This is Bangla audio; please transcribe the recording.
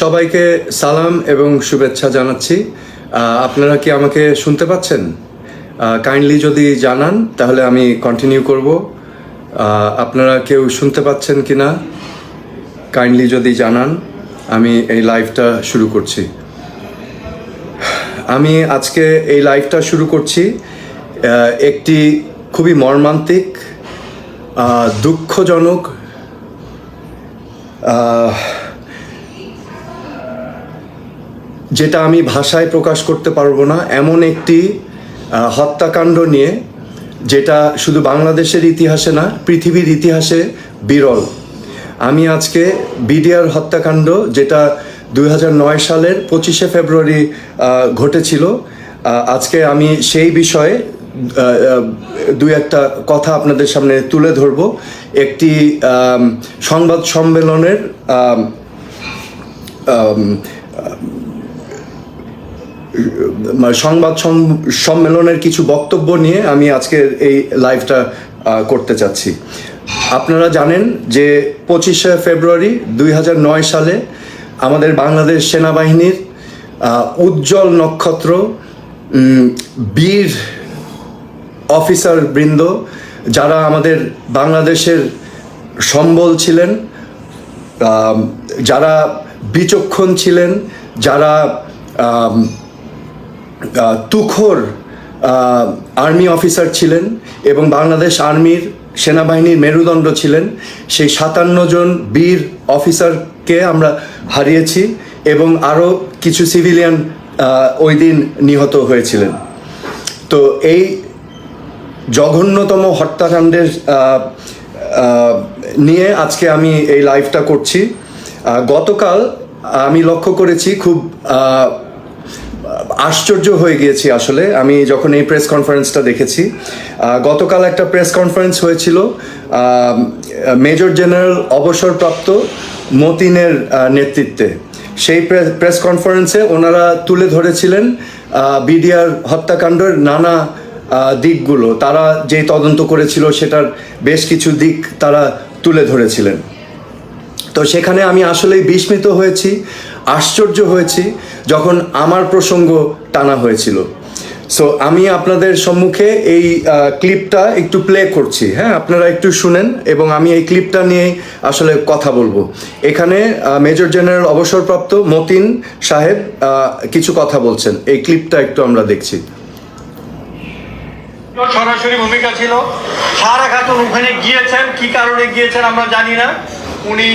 সবাইকে সালাম এবং শুভেচ্ছা জানাচ্ছি। আপনারা কি আমাকে শুনতে পাচ্ছেন? কাইন্ডলি যদি জানান, তাহলে আমি কন্টিনিউ করব। আপনারা কেউ শুনতে পাচ্ছেন কি না কাইন্ডলি যদি জানান, আমি এই লাইভটা শুরু করছি। আমি আজকে এই লাইভটা শুরু করছি একটি খুবই মর্মান্তিক দুঃখজনক যেটা আমি ভাষায় প্রকাশ করতে পারব না, এমন একটি হত্যাকাণ্ড নিয়ে, যেটা শুধু বাংলাদেশের ইতিহাসে না, পৃথিবীর ইতিহাসে বিরল। আমি আজকে বিডিআর হত্যাকাণ্ড, যেটা দু হাজার নয় সালের পঁচিশে ফেব্রুয়ারি ঘটেছিল আজকে আমি সেই বিষয়ে দুই একটা কথা আপনাদের সামনে তুলে ধরব। একটি সংবাদ সম্মেলনের সংবাদ সম্মেলনের কিছু বক্তব্য নিয়ে আমি আজকের এই লাইভটা করতে চাচ্ছি। আপনারা জানেন যে পঁচিশে ফেব্রুয়ারি দুই হাজার নয় সালে আমাদের বাংলাদেশ সেনাবাহিনীর উজ্জ্বল নক্ষত্র বীর অফিসার বৃন্দ যারা আমাদের বাংলাদেশের সম্বল ছিলেন যারা বিচক্ষণ ছিলেন, যারা তুখোর আর্মি অফিসার ছিলেন এবং বাংলাদেশ আর্মির সেনাবাহিনীর মেরুদণ্ড ছিলেন। সেই সাতান্ন জন বীর অফিসারকে আমরা হারিয়েছি এবং আরও কিছু সিভিলিয়ান ওই দিন নিহত হয়েছিলেন। তো এই জঘন্যতম হত্যাকাণ্ডের নিয়ে আজকে আমি এই লাইভটা করছি। গতকাল আমি লক্ষ্য করেছি খুব আশ্চর্য হয়ে গিয়েছি আসলে। আমি যখন এই প্রেস কনফারেন্সটা দেখেছি গতকাল একটা প্রেস কনফারেন্স হয়েছিল মেজর জেনারেল অবসরপ্রাপ্ত মতিনের নেতৃত্বে। সেই প্রেস কনফারেন্সে ওনারা তুলে ধরেছিলেন বিডিআর হত্যাকাণ্ডের নানা দিকগুলো। তারা যেই তদন্ত করেছিল সেটার বেশ কিছু দিক তারা তুলে ধরেছিলেন। তো সেখানে আমি আসলেই বিস্মিত হয়েছি। আশ্চর্য হয়েছি যখন আমার প্রসঙ্গ টানা হয়েছিল। সো আমি আপনাদের সম্মুখে এই ক্লিপটা একটু প্লে করছি। হ্যাঁ আপনারা একটু শুনেন এবং আমি এই ক্লিপটা নিয়ে আসলে কথা বলব। এখানে মেজর জেনারেল অবসরপ্রাপ্ত মতিন সাহেব কিছু কথা বলছেন। এই ক্লিপটা একটু আমরা দেখছি। সরাসরি ভূমিকা ছিল, সারা খাতুন ওখানে গিয়েছেন, কি কারণে গিয়েছেন আমরা জানি না। উনি